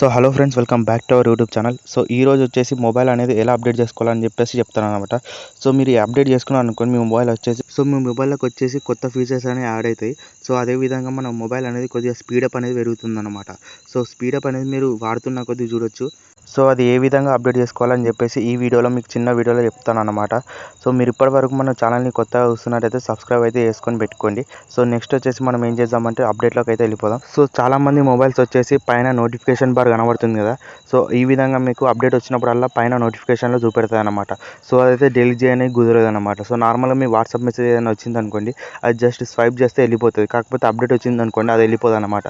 So hello friends welcome back to our YouTube channel. So ఈ రోజు వచ్చేసి mobile అనేది ఎలా అప్డేట్ చేసుకోవాలని చెప్పేసి చెప్తాను అనమాట సో మీరు అప్డేట్ చేసుకున్నారు అనుకోండి మీ మొబైల్ వచ్చేసి సో మీ మొబైల్లోకి వచ్చేసి కొత్త ఫీచర్స్ అనేవి యాడ్ అవుతాయి. సో అదే విధంగా మన మొబైల్ అనేది కొద్దిగా స్పీడప్ అనేది పెరుగుతుంది అనమాట సో స్పీడప్ అనేది మీరు వాడుతున్న కొద్ది చూడొచ్చు. సో అది ఏ విధంగా అప్డేట్ చేసుకోవాలని చెప్పేసి ఈ వీడియోలో మీకు చిన్న వీడియోలో చెప్తాను అనమాట సో మీరు ఇప్పటి వరకు మన ఛానల్ని కొత్తగా చూస్తున్నట్టయితే సబ్స్క్రైబ్ అయితే చేసుకొని పెట్టుకోండి. సో నెక్స్ట్ వచ్చేసి మనం ఏం చేద్దామంటే అప్డేట్లోకి అయితే వెళ్ళిపోదాం. సో చాలామంది మొబైల్స్ వచ్చేసి పైన నోటిఫికేషన్ బార్ కనబడుతుంది కదా. సో ఈ విధంగా మీకు అప్డేట్ వచ్చినప్పుడల్లా పైన నోటిఫికేషన్లో చూపెడతాయి అనమాట సో అదైతే డెలిట్ చేయడానికి కుదరదు అనమాట సో నార్మల్గా మీ వాట్సాప్ మెసేజ్ ఏదైనా వచ్చింది అనుకోండి అది జస్ట్ స్వైప్ చేస్తే వెళ్ళిపోతుంది. కాకపోతే అప్డేట్ వచ్చింది అనుకోండి అది వెళ్ళిపోదు అనమాట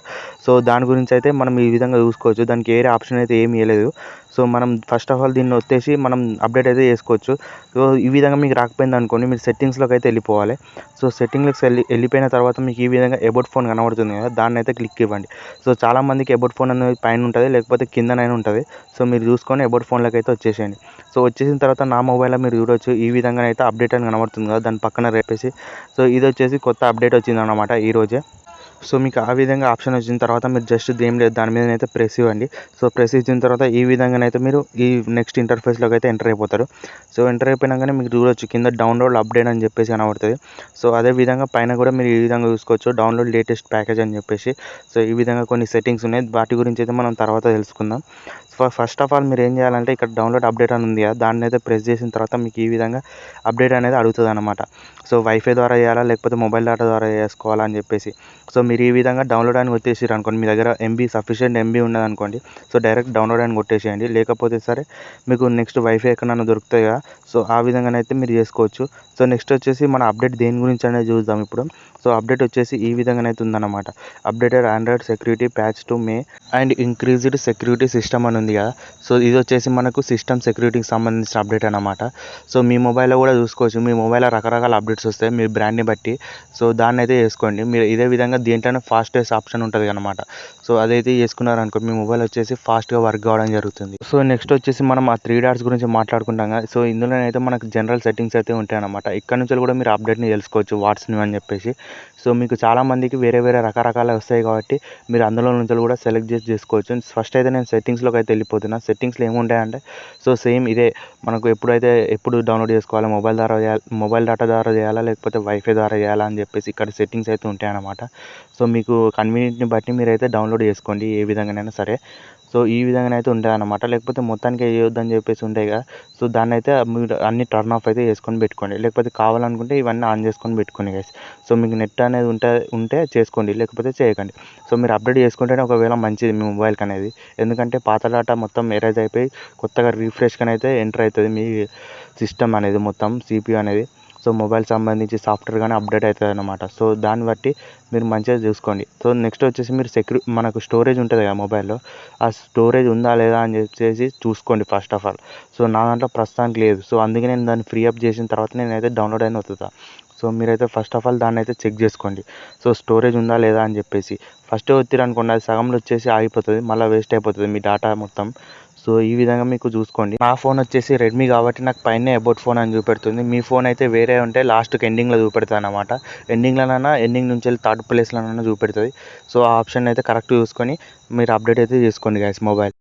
సో దాని గురించి అయితే మనం ఈ విధంగా చూసుకోవచ్చు. దానికి వేరే ఆప్షన్ అయితే ఏమీ ఇవ్వలేదు సో మనం ఫస్ట్ ఆఫ్ ఆల్ దీన్ని వచ్చేసి మనం అప్డేట్ అయితే చేసుకోవచ్చు. సో ఈ విధంగా మీకు రాకపోయింది అనుకోండి మీరు సెట్టింగ్స్లోకి అయితే వెళ్ళిపోవాలి. సో సెట్టింగ్లోకి వెళ్ళి వెళ్ళిపోయిన తర్వాత మీకు ఈ విధంగా ఎబౌట్ ఫోన్ కనబడుతుంది కదా దాన్ని అయితే క్లిక్ ఇవ్వండి. సో చాలామందికి ఎబౌట్ ఫోన్ అనేది పైన ఉంటుంది లేకపోతే కిందనైనా ఉంటుంది. సో మీరు చూసుకొని ఎబౌట్ ఫోన్లోకి అయితే వచ్చేసేయండి. సో వచ్చేసిన తర్వాత నా మొబైల్లో మీరు చూడొచ్చు ఈ విధంగా అయితే అప్డేట్ అని కనబడుతుంది కదా దాని పక్కన రేపేసి. సో ఇది వచ్చేసి కొత్త అప్డేట్ వచ్చిందన్నమాట ఈరోజే సో మీకు ఆ విధంగా ఆప్షన్ వచ్చిన తర్వాత మీరు జస్ట్ ఏం లేదు దాని మీద అయితే ప్రెస్ ఇవ్వండి. సో ప్రెస్ ఇచ్చిన తర్వాత ఈ విధంగానైతే మీరు ఈ నెక్స్ట్ ఇంటర్ఫేస్లోకి అయితే ఎంటర్ అయిపోతారు. సో ఎంటర్ అయిపోయినాకనే మీకు చూడొచ్చు కింద డౌన్లోడ్ అప్డేట్ అని చెప్పేసి కనబడుతుంది. సో అదే విధంగా పైన కూడా మీరు ఈ విధంగా చూసుకోవచ్చు డౌన్లోడ్ లేటెస్ట్ ప్యాకేజ్ అని చెప్పేసి. సో ఈ విధంగా కొన్ని సెట్టింగ్స్ ఉన్నాయి. వాటి గురించి అయితే మనం తర్వాత తెలుసుకుందాం. ఫస్ట్ ఆఫ్ ఆల్ మీరు ఏం చేయాలంటే ఇక్కడ డౌన్లోడ్ అప్డేట్ అని ఉంది కదా దాన్ని అయితే ప్రెస్ చేసిన తర్వాత మీకు ఈ విధంగా అప్డేట్ అనేది అడుగుతుంది అనమాట సో వైఫై ద్వారా చేయాలా లేకపోతే మొబైల్ డేటా ద్వారా చేసుకోవాలా అని చెప్పేసి. సో మీరు ఈ విధంగా డౌన్లోడ్ అని కొట్టేసారు అనుకోండి మీ దగ్గర ఎంబీ సఫిషియెంట్ ఎంబీ ఉన్నది అనుకోండి సో డైరెక్ట్ డౌన్లోడ్ అని కొట్టేసేయండి. లేకపోతే సరే మీకు నెక్స్ట్ వైఫై ఎక్కడన్నా దొరుకుతాయి కదా సో ఆ విధంగానైతే మీరు చేసుకోవచ్చు. సో నెక్స్ట్ వచ్చేసి మన అప్డేట్ దేని గురించి అనేది చూద్దాం ఇప్పుడు. సో అప్డేట్ వచ్చేసి ఈ విధంగానైతే ఉందన్నమాట. Updated Android security patch to May and increased security system అని ఉంది కదా. సో ఇది వచ్చేసి మనకు సిస్టమ్ సెక్యూరిటీకి సంబంధించిన అప్డేట్ అనమాట సో మీ మొబైల్లో కూడా చూసుకోవచ్చు. మీ మొబైల్లో రకరకాల అప్డేట్స్ వస్తాయి. మీ బ్రాండ్ని బట్టి. సో దాన్ని అయితే చేసుకోండి. మీరు ఇదే విధంగా దేంట్లోనే ఫాస్టెస్ట్ ఆప్షన్ ఉంటుంది అనమాట సో అదైతే చేసుకున్నారనుకో మీ మొబైల్ వచ్చేసి ఫాస్ట్గా వర్క్ కావడం జరుగుతుంది. సో నెక్స్ట్ వచ్చేసి మనం ఆ త్రీ డాట్స్ గురించి మాట్లాడుకుంటాం కదా. సో ఇందులోనైతే మనకు జనరల్ సెట్టింగ్స్ అయితే ఉంటాయి అనమాట ఇక్కడ నుంచి కూడా మీరు అప్డేట్ని తెలుసుకోవచ్చు. వాట్స్ని అని చెప్పేసి. సో మీకు చాలామందికి వేరే వేరే రకరకాల వస్తాయి కాబట్టి మీరు అందులో నుంచి కూడా సెలెక్ట్ చేసి చేసుకోవచ్చు. ఫస్ట్ అయితే నేను సెట్టింగ్స్లోకి అయితే వెళ్ళిపోతున్నా. సెట్టింగ్స్లో ఏముంటాయంటే సో సేమ్ ఇదే. మనకు ఎప్పుడైతే ఎప్పుడు డౌన్లోడ్ చేసుకోవాలి మొబైల్ ద్వారా చేయాలి మొబైల్ డేటా ద్వారా చేయాలా లేకపోతే వైఫై ద్వారా చేయాలా అని చెప్పేసి ఇక్కడ సెట్టింగ్స్ అయితే ఉంటాయి అన్నమాట సో మీకు కన్వీనియంట్ని బట్టి మీరైతే డౌన్లోడ్ చేసుకోండి ఏ విధంగానైనా సరే. సో ఈ విధంగా అయితే ఉంటాయి అన్నమాట లేకపోతే మొత్తానికి చేయొద్దని చెప్పేసి ఉంటాయి కదా. సో దాన్ని అయితే మీరు అన్ని టర్న్ ఆఫ్ అయితే చేసుకొని పెట్టుకోండి. లేకపోతే కావాలనుకుంటే ఇవన్నీ ఆన్ చేసుకొని పెట్టుకోండి గైస్ సో మీకు నెట్ అనేది ఉంటే ఉంటే చేసుకోండి. లేకపోతే చేయకండి. సో మీరు అప్డేట్ చేసుకుంటేనే ఒకవేళ మంచిది మీ మొబైల్కి అనేది. ఎందుకంటే పాత డేటా మొత్తం ఎరేజ్ అయిపోయి కొత్తగా రీఫ్రెష్గా అయితే ఎంటర్ అవుతుంది మీ సిస్టమ్ అనేది మొత్తం సిపియు అనేది. సో మొబైల్ సంబంధించి సాఫ్ట్వేర్ కానీ అప్డేట్ అవుతుంది అనమాట సో దాన్ని బట్టి మీరు మంచిగా చూసుకోండి. సో నెక్స్ట్ వచ్చేసి మీరు సెక్యూ మనకు స్టోరేజ్ ఉంటుంది కదా మొబైల్లో ఆ స్టోరేజ్ ఉందా లేదా అని చెప్పేసి చూసుకోండి ఫస్ట్ ఆఫ్ ఆల్. సో నా దాంట్లో ప్రస్తుతానికి లేదు. సో అందుకే నేను దాన్ని ఫ్రీ అప్ చేసిన తర్వాత నేనైతే డౌన్లోడ్ అయిన వస్తుందా సో మీరైతే ఫస్ట్ ఆఫ్ ఆల్ దాన్ని అయితే చెక్ చేసుకోండి. సో స్టోరేజ్ ఉందా లేదా అని చెప్పేసి. ఫస్ట్ వచ్చిరనుకోండి అది సగంలో వచ్చేసి ఆగిపోతుంది మళ్ళీ వేస్ట్ అయిపోతుంది మీ డేటా మొత్తం. సో ఈ విధంగా మీకు చూసుకోండి. నా ఫోన్ వచ్చేసి రెడ్మీ కాబట్టి నాకు పైన అబౌట్ ఫోన్ అని చూపెడుతుంది. మీ ఫోన్ అయితే వేరే ఉంటే లాస్ట్కి ఎండింగ్లో చూపెడుతుంది అనమాట ఎండింగ్లోనైనా ఎండింగ్ నుంచి వెళ్ళి థర్డ్ ప్లేస్లోనైనా చూపెడుతుంది. సో ఆ ఆప్షన్ అయితే కరెక్ట్ చూసుకొని మీరు అప్డేట్ అయితే చేసుకోండి గైస్ మొబైల్